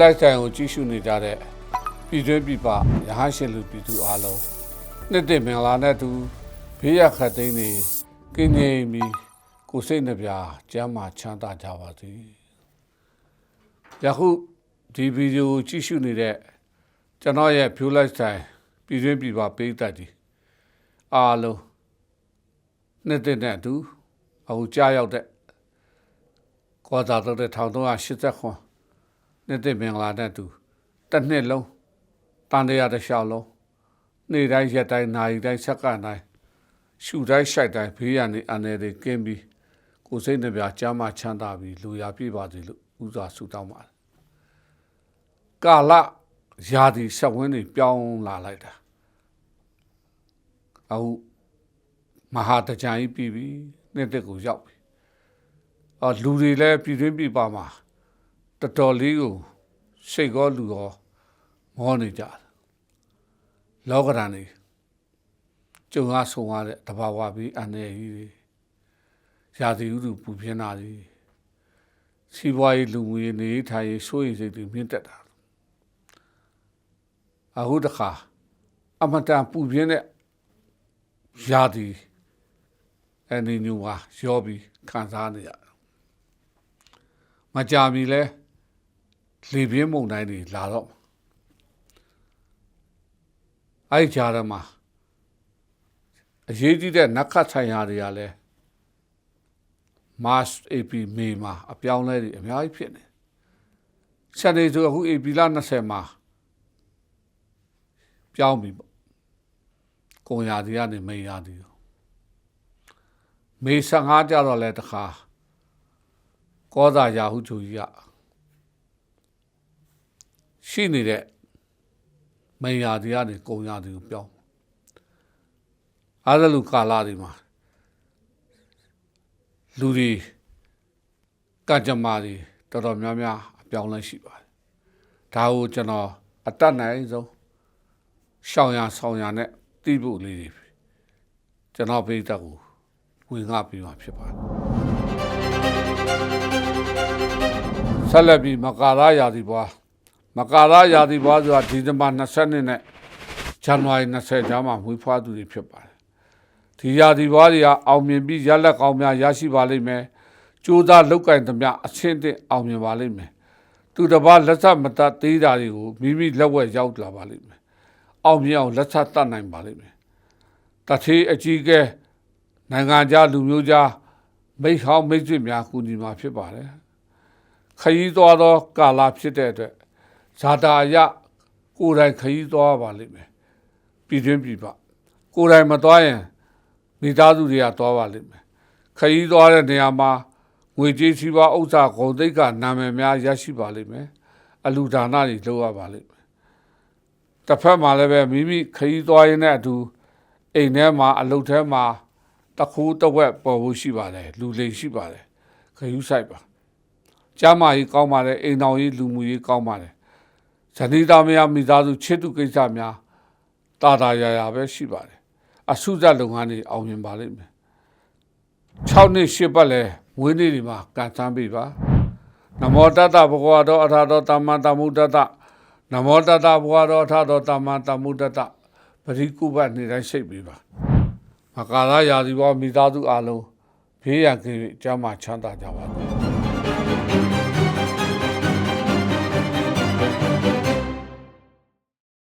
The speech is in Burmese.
လိုက်ဆိုင်ကိုကြည့်ရှုနေကြတဲ့ပြည်တွင်းပြည်ပရဟန်းရှင်လူပြည်သူအားလုံးနှစ်တည်မင်္ဂလာနဲ့တူဘေးရခတ်သိမ်းနေကင်းငြိမ်ပြီးကိုယ်စိတ်နှပြကျမ်းမာချမ်းသာကြပါစေယခုဒီဗီဒီယိုကိုကြည့်ရှုနေတဲ့ကျွန်တော်ရဲ့ view lifestyle ပြည်တွင်းပြည်ပပေးတတ်ဒီအားလုံးနှစ်တည်နဲ့အတူအခုကြားရောက်တဲ့ကောသာတော့တဲ့1380ခွ န်နှစ်တည်မင်္ဂလာနဲ့အတူတစ်နှစ်လုံးတန်တရားတစ်လျှောက်လုံးနေ့တိုင်းရက်တိုင်းနာရီတိုင်းစက္ကန့်တိုင်းရှူတိုင်းရှိုက်တိုင်းဘေးရန်နေအနေတွေကင်းပြီးကိုယ်စိတ်နှပြကျမ်းမာချမ်းသာပြီးလူရပြည့်ပါစေလို့ဥစွာဆုတောင်းပါတယ်ကာလရာသီဆက်ဝင်းတွေပြောင်းလာလိုက်တာအခုမဟာတကြံကြီးပြီးပြီနှစ်သက်ကိုရောက်ပြီအော်လူတွေလည်းပြည်တွင်းပြည်ပမှာ တော်တော်လေးကိုစိတ်ကောလူရောမောနေကြတယ်လောကဓာတ်နေကျုံအားဆုံရတဲ့တဘာဝပြီးအနေကြီးတွေရာသီဥတုပူပြင်းတာတွေစီးပွားရေးလူမှုရေးနေထိုင်ရေးစိုးရိမ်စိတ်တွေမြင့်တက်တာအခုတခါအမတန်ပူပြင်းတဲ့ရာသီအနေညူဟာရောပြီးခံစားနေရတယ်မကြာမီလဲ လေပြင်းမုန်တိုင်းတွေလာတော့အဲ့ဒီကြားထဲမှာအရေးကြီးတဲ့နက္ခတ်ဆိုင်ရာတွေကလည်း Mars AP မေမှာအပြောင်းလဲတွေအများကြီးဖြစ်နေစနေဆိုအခု AP လ20မှာပြောင်းပြီပေါ့ကုံရာဒီကနေမေရာဒီမေ15ကြတော့လဲတခါကောသာယာဟုချူကြီးက ရှိနေတဲ့မေရာဒီကနေကုံရာဒီကိုပြောင်းအားသလူကာလာဒီမှာလူတွေကကြမ္မာတွေတော်တော်များများအပြောင်းလဲရှိပါတယ်ဒါကိုကျွန်တော်အတတ်နိုင်ဆုံးရှောင်ရဆောင်ရနဲ့တိဖို့လေးတွေကျွန်တော်ပြတဲ့ကိုဝင်ငါပြီးမှဖြစ်ပါတယ်ဆက်လက်ပြီးမကာရရာသီပွား မကာရရာသီပွားဆိုတာဒီဇင်ဘာ20နှစ်နဲ့ဇန်နဝါရီ20ကြားမှာမွေးဖွားသူတွေဖြစ်ပါတယ်ဒီရာသီပွားတွေကအောင်မြင်ပြီးရလက်ကောင်းများရရှိပါလိမ့်မယ်ကြိုးစားလောက်ကင်သမျှအဆင့်တစ်အောင်မြင်ပါလိမ့်မယ်သူတစ်ပါးလက်ဆက်မတတ်သေးတာတွေကိုမိမိလက်ဝဲရောက်လာပါလိမ့်မယ်အောင်မြင်အောင်လက်ဆက်တတ်နိုင်ပါလိမ့်မယ်တထေးအကြီးကဲနိုင်ငံခြားလူမျိုးခြားမိဟောင်းမိတ်ဆွေများကူညီမှာဖြစ်ပါတယ်ခရီးသွားသောကာလဖြစ်တဲ့အတွက် ဇာတာရကိုယ်တိုင်ခရီးသွားပါလိမ့်မယ်ပြည်တွင်းပြည်ပကိုယ်တိုင်မသွားရင်မိသားစုတွေကသွားပါလိမ့်မယ်ခရီးသွားတဲ့နေရာမှာငွေကြေးစီးပွားဥစ္စာကုန်သိက္ခာနာမည်များရရှိပါလိမ့်မယ်အလူဒါနတွေလုပ်ရပါလိမ့်မယ်တစ်ဖက်မှာလည်းပဲမိမိခရီးသွားရင်တဲ့အတူအိမ်ထဲမှာအလုပ်ထဲမှာတခိုးတစ်ဝက်ပေါ်ဖို့ရှိပါတယ်လူလိမ်ရှိပါတယ်ခရူးဆိုင်ပါကျမ်းမာရေးကောင်းပါတယ်အိမ်တော်ရေးလူမှုရေးကောင်းပါတယ် ဇနီးသားမယားမိသားစုချစ်သူကိစ္စများတာတာယာယာပဲရှိပါတယ်အဆုဇတ်လုပ်ငန်းတွေအောင်မြင်ပါလိမ့်မယ်6နှစ်8ပတ်လဲဝင်းနေ့ဒီမှာကန်ဆန်းပြီပါနမောတတ္တဘဂဝါတော်အထာတော်တမ္မာတမ္မုတ္တတနမောတတ္တဘဂဝါတော်အထာတော်တမ္မာတမ္မုတ္တတပရိကုပနေတိုင်းရှိတ်ပြီပါမကာရယာဒီဘောမိသားစုအလုံးဘေးရန်ကင်းကျမ်းမာချမ်းသာကြပါစေ